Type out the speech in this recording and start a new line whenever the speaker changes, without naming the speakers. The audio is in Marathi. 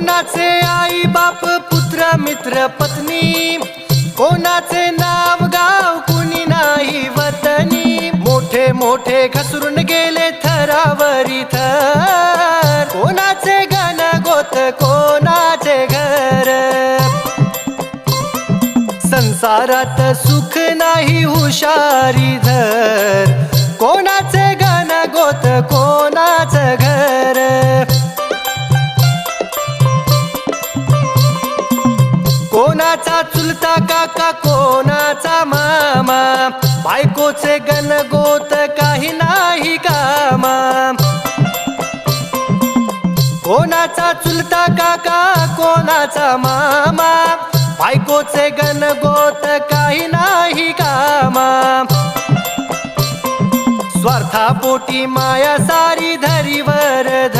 कोणाचे आई बाप पुत्र मित्र पत्नी? कोणाचे नाव गाव कुणी नाही वतनी? मोठे मोठे घसरून गेले थरावरी थर. कोणाचे गण गोत कोणाचे घर? संसारात सुख नाही हुशारी धर. कोणाचे गण गोत कोणाचं घर? कोणाचा चुलता काका कोणाचा मामा? बायकोचे गणगोत काही नाही कामा. कोणाचा चुलता काका कोणाचा मामा? बायकोचे गणगोत काही नाही कामा. स्वार्थापोटी माया सारी धरीवर धर